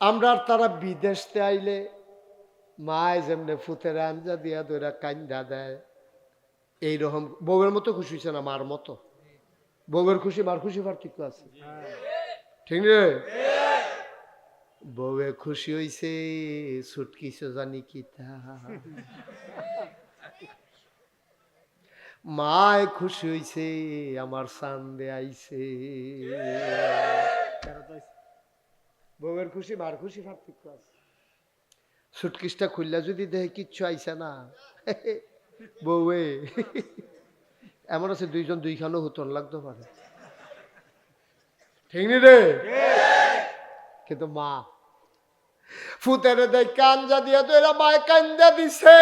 আমরা তারা বিদেশতে আইলে মায় যেমনে ফুতের আঞ্জা দিয়া দইরা কান্দা দেয়। এইরকম বউয়ের মতো খুশি হয়েছে না মার মতো? বউয়ের খুশি, মার খুশি পার্থক্য আছে। ঠিক রে? বউয়ে খুশি হইছে, ছুটকিছে জানি কি মায় খুশি হইছে, আমার সান্দে আইছে। বউয়ের খুশি, মার খুশি পার্থক্য আছে। সুটকিসটা খুললা যদি দেখে কিচ্ছু আইসে না, বউয়ে। এমন আছে দুইজন দুইখানো হুতন লাগতে পারে। ঠিক নি রে? কিন্তু মা, ফুতেরে দেখ কাঞ্জা দিয়া তো এরা মায় কান্দা দিছে।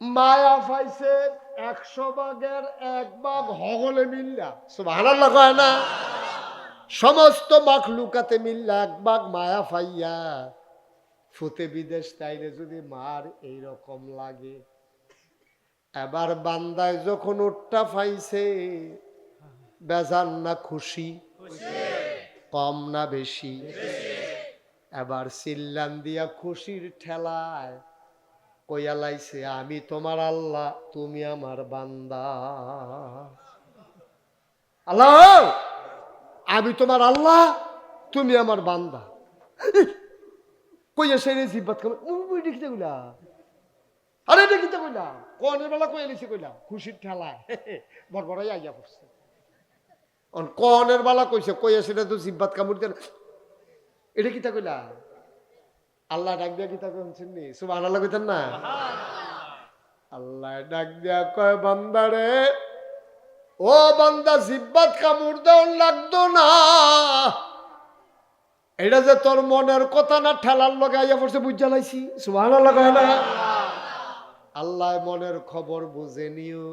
মায়া পাইছে একশো ভাগের এক ভাগ হগলে মিল্লা। কয় না? সমস্ত মাখলুকাতে মিল্লা এক ভাগ মায়া ফাইয়া ফুতে বিদেশ তাইলে যদি মার এই রকম লাগে। এবার বান্দায় যখন উঠটা পাইছে বেজান না খুশি? কম না বেশি? এবার সিল্লান দিয়া খুশির ঠেলায় কইয়া লাইছে, আমি তোমার আল্লাহ, তুমি আমার বান্দা। আল্লাহ! আমি তোমার আল্লাহ তুমি আমার বান্দা। কইয়া সেই জিব্বাত দেখিতে কইলা? আরে দেখিতে কইলা? কনের বেলা কইয়া লিছে কইলা? খুশির ঠেলায়। বড় বড়াই আইয়া পড়ছে। অন কনের বেলা কইছে কইয়া সেটা তো জিব্বাত কামড় দেন এটা কিতা কইলা? আল্লাহ ডাক দিয়া কিতা কইছেন নি? সুবহানাল্লাহ কইতেন না? আল্লাহ ডাক দিয়া কয় বান্দারে ও বান্দা, জিব্বাত কামড় দেওয়ার লাগতো না। এটা যে তোর মনের কথা না, ঠেলার লগে আইয়া পড়ছে, বুঝা লাইছি। সুহান না। আল্লাহ মনের খবর বুঝে নিও।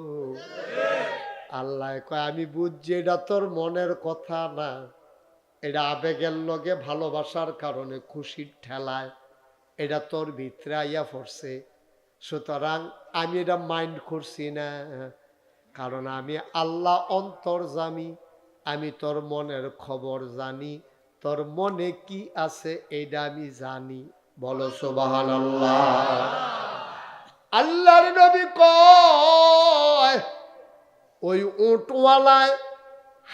আল্লাহ কয়, আমি বুঝছি এটা তোর মনের কথা না। এটা আবেগের লগে ভালোবাসার কারণে খুশির ঠেলায় এটা তোর ভিতরে আইয়া পড়ছে। সুতরাং আমি এটা মাইন্ড করছি না। কারণ আমি আল্লাহ অন্তর্জামি আমি তোর মনের খবর জানি, তোর মনে কি আছে এইটা আমি জানি। বলো সোবাহান আল্লাহ আল্লাহর নবী কয়, ওই উটওয়ালায়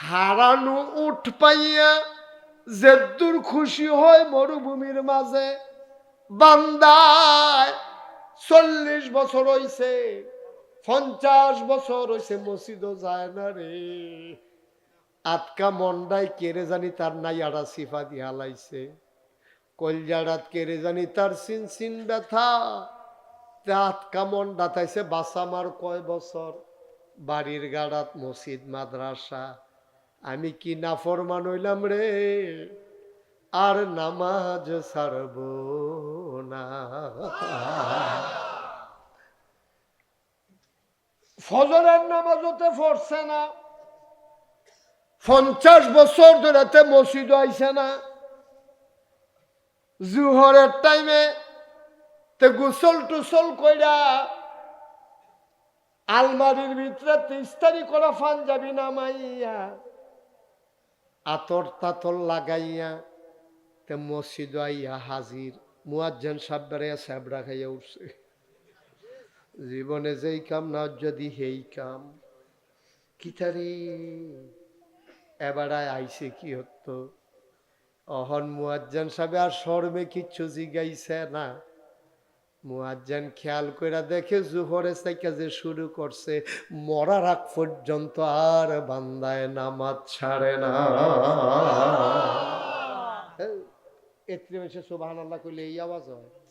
হারানো উঠ পাইয়া যেদুর খুশি হয় মরুভূমির মাঝে, বান্দায় চল্লিশ বছর হইছে। পঞ্চাশ বছর হইছে মসজিদও যায় না রে। আটকা মন্ডাই কেড়ে জানি তার নাই আড়া সিফা দিয়া কলজাড়াত কেড়ে জানি তার সিন সিন ব্যথা। আটকা মন্ডা তাইছে বাসামার কয় বছর। বাড়ির গাড়াত মসজিদ, মাদ্রাসা। আমি কি নাফরমান হইলাম রে? আর নামাজ সারব না। ফজরের নামাজ হতে পড়ছে না। পঞ্চাশ বছর ধরে মসজিদ আইছে না। জুহরের টাইমে তে গুসল টুসল কইরা আলমারির ভিতরে তিস্তারি করা না মাইয়া আতর তাতর লাগাইয়া তে মসজিদ আইয়া হাজির। মুয়াজ্জান সাব্বারে স্যাবরা খাইয়া উঠছে। জীবনে যেই কাম না যদি হেই কাম। কিতারে? এবারায় আইসে কি হতো? অহন মুয়াজ্জান সাহেব আর শর্মে কিচ্ছু জিগাইছে না। মুয়াজ্জান খেয়াল করে দেখে জুহরে থেকে যে শুরু করছে মরার আগ পর্যন্ত আর বান্দায় নামাজ ছাড়ে না। এত্রি মাসে সুবাহান আল্লাহ কইলে এই আওয়াজ হয়।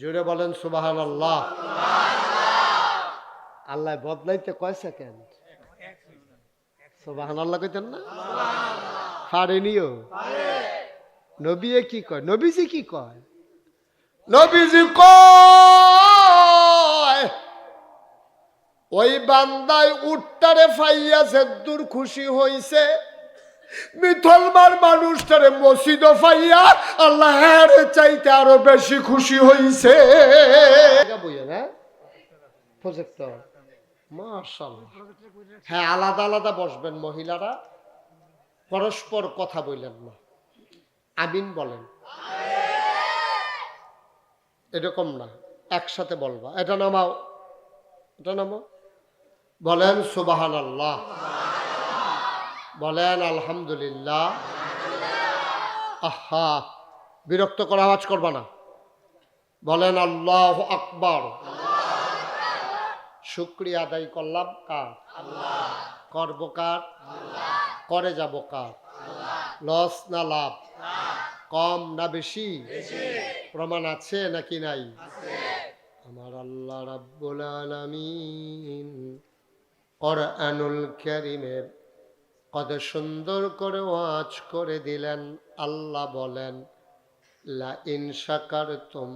জোরে বলেন সুবাহান আল্লাহ আল্লাহ বদলাইতে কয় সেকেন্ড? সুবাহান আল্লাহ কইতেন না? পারেনিও। নবীয়ে কি কয়? নবীজি কি কয়? নবীজি কয়, ওই বান্দায় উঠটারে ফাইয়াছে দূর খুশি হইছে। মিথলমার মানুষটারে মসজিদ ফাইয়া আল্লাহ হ্যাঁ চাইতে আরও বেশি খুশি হইছে। হ্যাঁ আলাদা আলাদা বসবেন মহিলারা। পরস্পর কথা বললেন না। আমিন বলেন। এরকম না। একসাথে বলবা। এটা নামাও। এটা নামাও। বলেন সুবাহান আল্লাহ বলেন, আলহামদুলিল্লাহ। আহা, বিরক্ত করা আওয়াজ করবা না। বলেন, আল্লাহ আকবর। শুক্রিয়া আদায় করলাম কার? করব কার? করে যাব কার? লস না লাভ? কম না বেশি? প্রমাণ আছে নাকি নাই? আমার আল্লাহ রাব্বুল আলামিন কারীমের কত সুন্দর করে ওয়াজ করে দিলেন, আল্লাহ বলেন, লা ইন শাকারতুম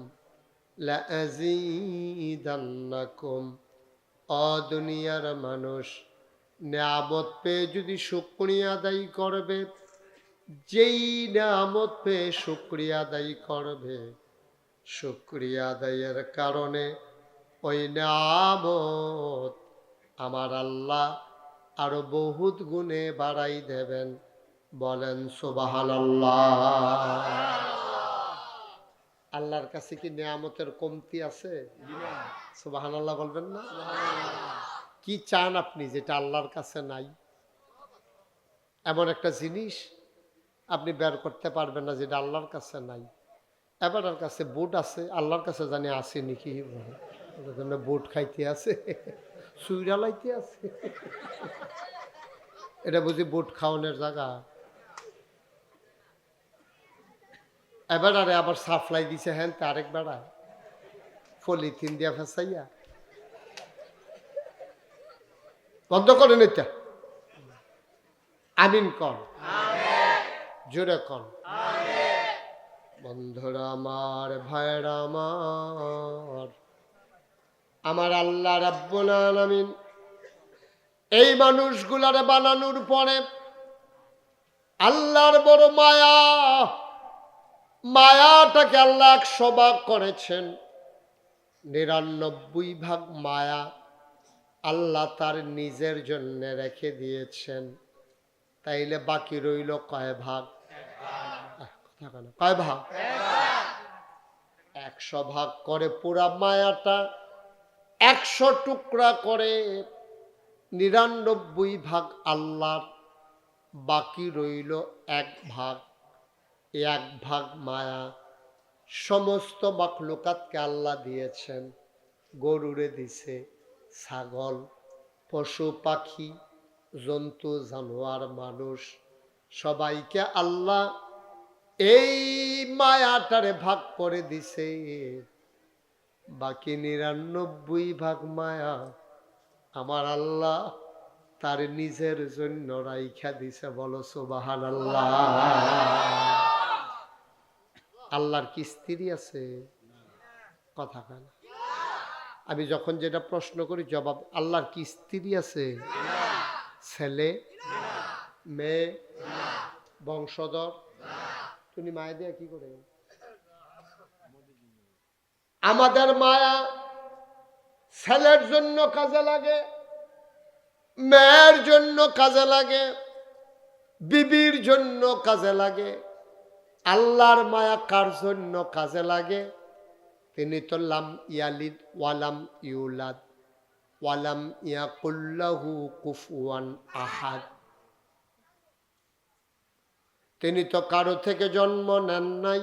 লা আযীদান্নাকুম। অ দুনিয়ার মানুষ, নিয়ামত পেয়ে যদি শুক্রিয়া আদায় করবে, যেই নিয়ামত পেয়ে শুক্রিয়া আদায় করবে, শুক্রিয়া আদায়ের কারণে ওই নিয়ামত আমার আল্লাহ আরও বহুত গুণে বাড়াই দেবেন। বলেন সুবাহান আল্লাহর কাছে কি নিয়ামতের কমতি আছে? সুবাহান আল্লাহ বলবেন না? কি চান আপনি যেটা আল্লাহর কাছে নাই? এমন একটা জিনিস আপনি বের করতে পারবেন না যেটা আল্লাহর কাছে নাই। এবার কাছে বুট আছে, আল্লাহর কাছে জানি আছে নাকি বুট খাইতে আছে। সুইরা লাইতে আছে। এটা বুঝি বুট খাওয়ানোর জায়গা? এবার আরে আবার সাপ্লাই দিছে হ্যান আরেক বেড়া পলিথিন দিয়া ফেসাইয়া। বন্ধ করেন এটা। আমিন কর জোরে কর বন্ধুরা আমার ভাইরা আমার আমার আল্লাহ রাব্বুল এই মানুষগুলারে বানানোর পরে আল্লাহর বড় মায়া, মায়াটাকে আল্লাহ একশো করেছেন। নিরানব্বই ভাগ মায়া আল্লাহ তার নিজের জন্য রেখে দিয়েছেন। তাইলে বাকি রইল কয় ভাগ? কথা কয় ভাগ? একশো ভাগ করে পুরা মায়াটা একশো টুকরা করে নিরানব্বই ভাগ আল্লাহর, বাকি রইল এক ভাগ। এক ভাগ মায়া। সমস্ত মাখলুকাতকে আল্লাহ দিয়েছেন, গরুরে দিছে ছাগল, পশু, পাখি, জন্তু, জানোয়ার, মানুষ। সবাইকে আল্লাহ এই মায়াটারে ভাগ করে দিছে। বাকি নিরানব্বই ভাগ মায়া আমার আল্লাহ তার নিজের জন্য রাইখা দিছে, বলো সুবাহান আল্লাহ আল্লাহর কি স্ত্রী আছে? কথা কেন আমি যখন যেটা প্রশ্ন করি, জবাব, আল্লাহর কি স্ত্রী আছে? ছেলে, মেয়ে, বংশধর, তুমি মায়া দিয়া কি করে? আমাদের মায়া ছেলের জন্য কাজে লাগে, মেয়ের জন্য কাজে লাগে, বিবির জন্য কাজে লাগে। আল্লাহর মায়া কার জন্য কাজে লাগে? তিনি তো লাম ইয়ালিদ ওয়ালাম ইউলাদ ওয়ালাম ইয়া ইয়াকুল্লাহু কুফুয়ান আহাদ। তিনি তো কারও থেকে জন্ম নেন নাই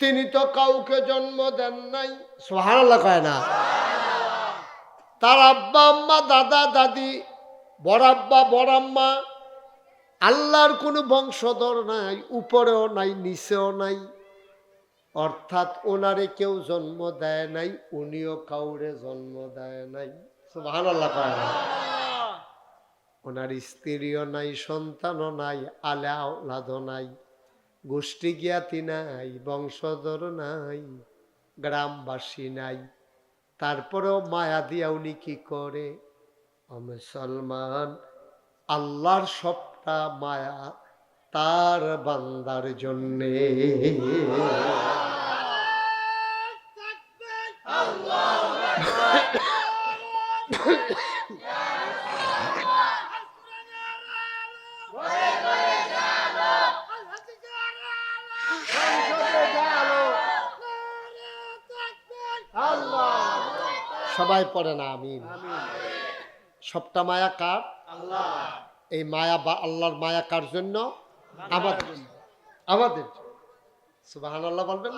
তিনি তো কাউকে জন্ম দেন নাই। সোহানাল্লাহ কয় না। তার আব্বা, আম্মা, দাদা, দাদি, বড় আব্বা, বড় আম্মা, আল্লাহর কোনো বংশধর নাই, উপরেও নাই, নিচেও নাই। অর্থাৎ ওনারে কেউ জন্ম দেয় নাই, উনিও কাউরে জন্ম দেয় নাই। আল্লাহ কয় না। ওনার স্ত্রীও নাই, সন্তানও নাই আলে নাই। গোষ্ঠী জ্ঞাতি নাই, বংশধর নাই, গ্রামবাসী নাই। তারপরেও মায়া দিয়া উনি কি করে? মুসলমান, আল্লাহর সবটা মায়া তার বান্দার জন্যে। সবাই পড়ে না, আমিন। সবটা মায়া কার? এই মায়া বা আল্লাহর মায়া কার জন্য? আমাদের আমাদের সুবাহান আল্লাহ বলবেন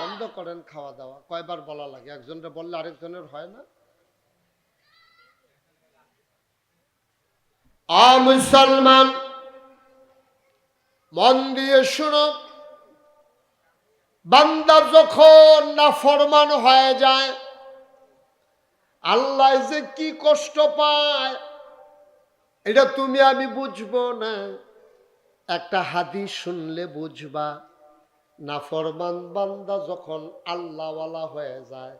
বন্ধ করেন খাওয়া দাওয়া কয়বার বলা লাগে? বললে আরেকজনের হয় না? আ মুসলমান, মন দিয়ে শুনো। বান্দা যখন না ফরমান হয়ে যায় আল্লাহ যে কি কষ্ট পায়, এটা তুমি আমি বুঝব না। একটা হাদিস শুনলে বুঝবা না ফরমান বান্দা যখন আল্লাহওয়ালা হয়ে যায়,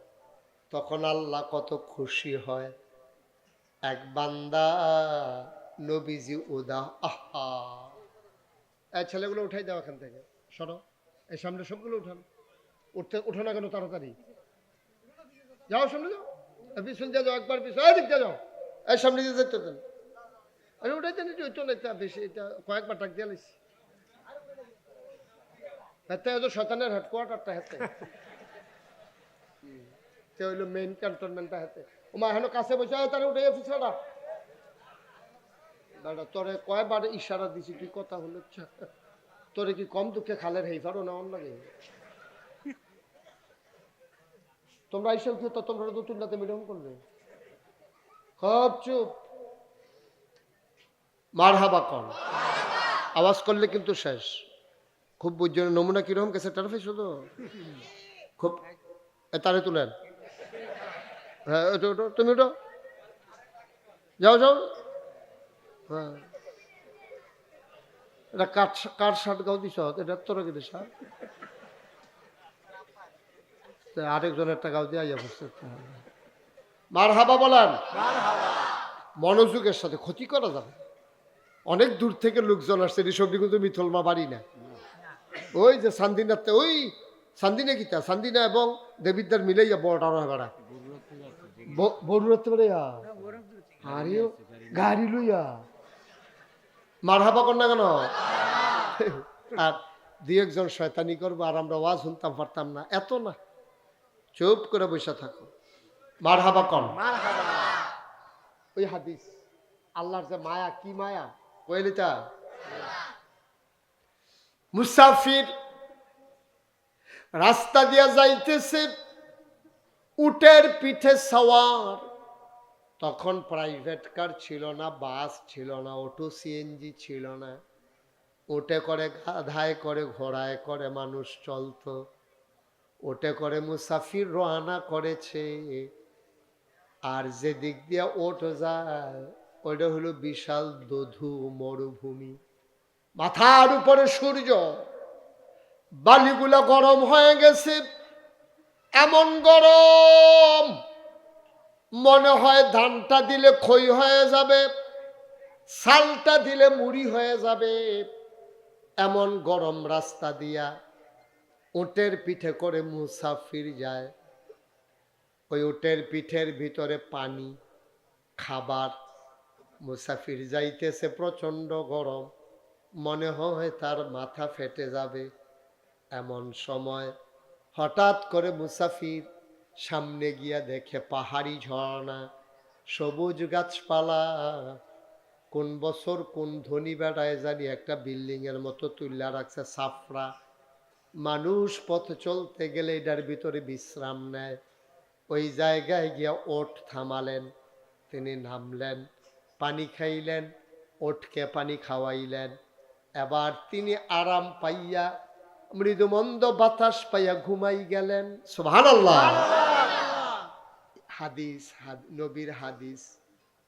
তখন আল্লাহ কত খুশি হয়। এক বান্দা, নবীজি উদা আহা। এই ছেলেগুলো উঠাই দাও এখান থেকে, সরো। এই সামনে সবগুলো উঠান। উঠতে, উঠো না কেন তাড়াতাড়ি। যাও সামনে যাও। পিছন কয়েকবার হইল মেইন কাছে উঠে দাদা তোরে ইশারা দিছি, তুই কথা হলো। তোরে কি কম দুঃখে খালের হেইফারও না অন্য তোমরা আইসব কি তোমরা তো তুলনাতে মিলন করবে। খুব চুপ। মার হাবা কর। আওয়াজ করলে কিন্তু শেষ। খুব বুঝছেন নমুনা কীরকম গেছে টারফে শুধু খুব তারে তুলেন। হ্যাঁ তুমি ওটো যাও যাও। হ্যাঁ। এটা কাঠ কাঠ শার্ট গাও দিছ, এটা তোর কি দিছ? আরেকজনের গাও দিয়ে বসছে। মার হাবা বলেন। মনোযোগের সাথে ক্ষতি করা যাবে। অনেক দূর থেকে লোকজন আসছে ঋষভটি কিন্তু মিথলমা বাড়ি না। ওই যে সান্দিনাতে, ওই সান্দিনা কিতা? সান্দিনা এবং দেবিদ্যার মিলাইয়া বেড়া পারে আরে গাড়ি মার হাবা কর না কেন? আর দুই একজন শয়তানি করব, আর আমরা ওয়াজ শুনতাম, পারতাম না। এত না। চুপ করে বসে থাকো। মার হাবা কন ওই হাদিস আল্লাহর যে মায়া কি মায়া? কইলিতা মুসাফির রাস্তা দিয়া যাইতেছে উটের পিঠে সওয়ার। তখন প্রাইভেট কার ছিল না বাস ছিল না অটো সিএনজি ছিল না। ওটে করে গাধায় করে ঘোড়ায় করে মানুষ চলতো। ওটে করে মুসাফির রওনা করেছে। আর যে দিক দিয়ে ওট যায় ওটা হলো বিশাল দধু মরুভূমি। মাথার উপরে সূর্য, বালিগুলা গরম হয়ে গেছে। এমন গরম, মনে হয় ধানটা দিলে ক্ষয় হয়ে যাবে সালটা দিলে মুড়ি হয়ে যাবে। এমন গরম রাস্তা দিয়া উটের পিঠে করে মুসাফির যায়। ওই উটের পিঠের ভিতরে পানি, খাবার। মুসাফির যাইতেছে প্রচণ্ড গরম। মনে হয় তার মাথা ফেটে যাবে। এমন সময় হঠাৎ করে মুসাফির সামনে গিয়া দেখে পাহাড়ি ঝর্ণা, সবুজ গাছপালা। কোন বছর কোন ধনী বেড়ায় জানি একটা বিল্ডিং এর মতো তুল্লা রাখছে সাফরা। মানুষ পথ চলতে গেলে এটার ভিতরে বিশ্রাম নেয়। ওই জায়গায় গিয়া ওট থামালেন, তিনি নামলেন, পানি খাইলেন, ওটকে পানি খাওয়াইলেন। এবার তিনি আরাম পাইয়া, মৃদুমন্দ বাতাস পাইয়া ঘুমাই গেলেন। হাদিস নবীর হাদিস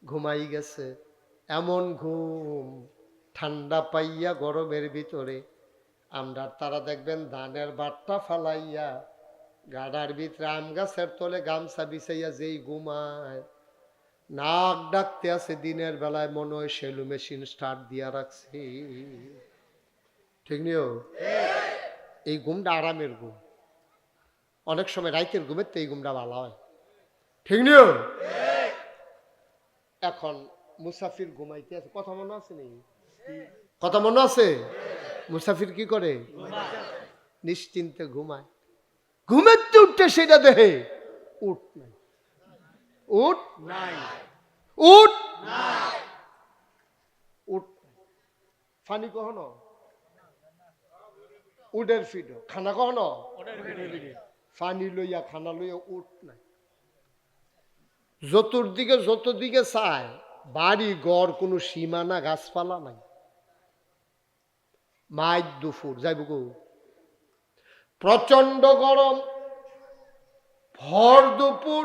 ঘুমাই গেছে। এমন ঘুম ঠান্ডা পাইয়া গরমের ভিতরে আমরা তারা দেখবেন ধানের বাট্টা ফালাইয়া, গাডার ভিতরে আম গাছের তলে গামছা বিছাইয়া যেই ঘুমায়, নাক ডাকতে আছে দিনের বেলায়, মনে হয় সেলু মেশিন স্টার্ট দিয়া রাখছি। ঠিক নিও এই ঘুমটা আরামের ঘুম। অনেক সময় রাইতের ঘুমের তো এই ঘুমটা ভালো হয়। ঠিক নিও এখন মুসাফির ঘুমাইতে আছে। কথা মনে আছে নেই? কথা মনে আছে? মুসাফির কি করে? নিশ্চিন্তে ঘুমায়। ঘুমের তো উঠতে সেটা দেহে। উঠ নাই। উঠ নাই। উট উট ফানি কহন উডের ফিড। খানা ভিডিও ফানি লইয়া, খানা লইয়া উঠ নাই। চতুর্দিকে যতদিকে চায়, বাড়ি, ঘর কোনো সীমানা, গাছপালা নাই। মাইক দুপুর যাইব গো প্রচণ্ড গরম, ভর দুপুর,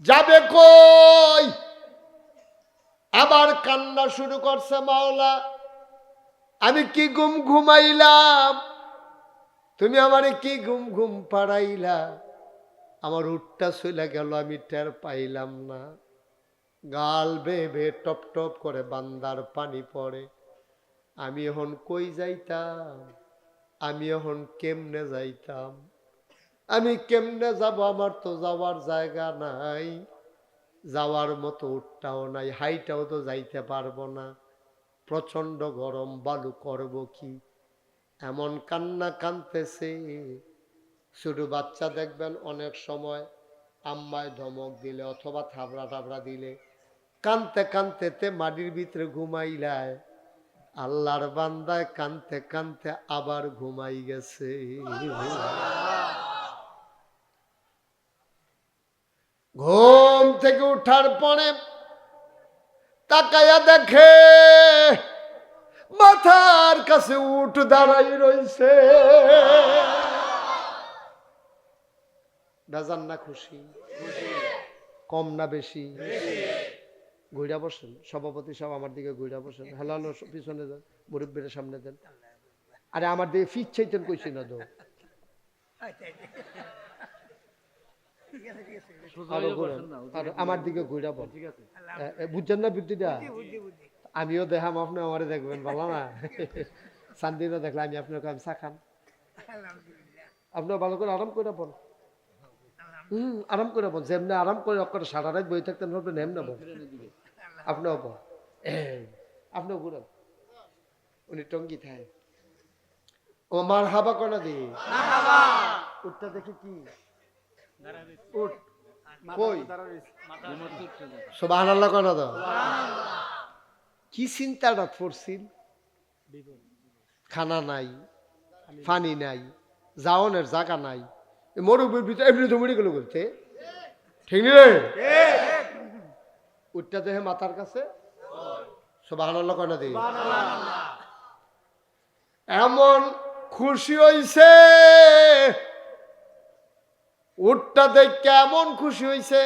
যাবে কই? আবার কান্না শুরু করছে মাওলা। আমি কি গুম ঘুমাইলাম? তুমি আমারে কি ঘুম ঘুম পাড়াইলা? আমার উঠটা চলে গেল, আমি টের পাইলাম না। গাল বেয়ে টপ টপ করে বান্দার পানি পড়ে। আমি এখন কই যাইতাম? আমি এখন কেমনে যাইতাম? আমি কেমনে যাব? আমার তো যাওয়ার জায়গা নাই। যাওয়ার মতো উঠটাও নাই, হাইটাও তো যাইতে পারব না। প্রচণ্ড গরম, বালু করব কি? এমন কান্না কানতেছে। শুধু বাচ্চা দেখবেন অনেক সময়, আম্মায় ধমক দিলে অথবা থাবড়া টাবড়া দিলে। কানতে কানতেতে মাটির ভিতরে ঘুমাইলায়। আল্লাহর বান্দায় কানতে কানতে আবার ঘুমাই গেছে। ঘুম থেকে উঠার পরে তাকায়া দেখে মাথার কাছে উঠ দাঁড়াই বেজান না খুশি? কম না বেশি? ঘুরা বসেন সভাপতি সব আমার দিকে ঘুরা বসেন হ্যালো পিছনে যান মুরব্বীর সামনে দেন। আরে আমার দিকে ফিট চাইতেন কইছি না তো। আমার দিকে ঘুরা বল বুঝছেন না বুদ্ধিটা আমিও দেখাম আপনি আমারে দেখবেন ভালো না? দেখলে আমি আপনার কাছে চা খান আপনার ভালো করে আরাম করে বল হুম আরাম করে বল যেমনি আরাম করে অক্ষর সারা রাত বই থাকতেন ভাববেন এমনি বল আপনিও বল এই, আপনিও ঘুরান উনি টঙ্গি থায় ও মার হাবা কনা দি। উঠটা দেখি কি? উঠ কই? সোবাহ আল্লাহ কনা দাও। কি চিন্তাটা পড়ছিল খানা নাই পানি নাই যাওনের জায়গা নাই। মরুভূমির ভিতরে এমনি জমুড়ি গেল বলতে ঠিক নি? রে উঠটা দেহে মাথার কাছে? এমন খুশি হইছে উঠটা দেখে এমন খুশি হইছে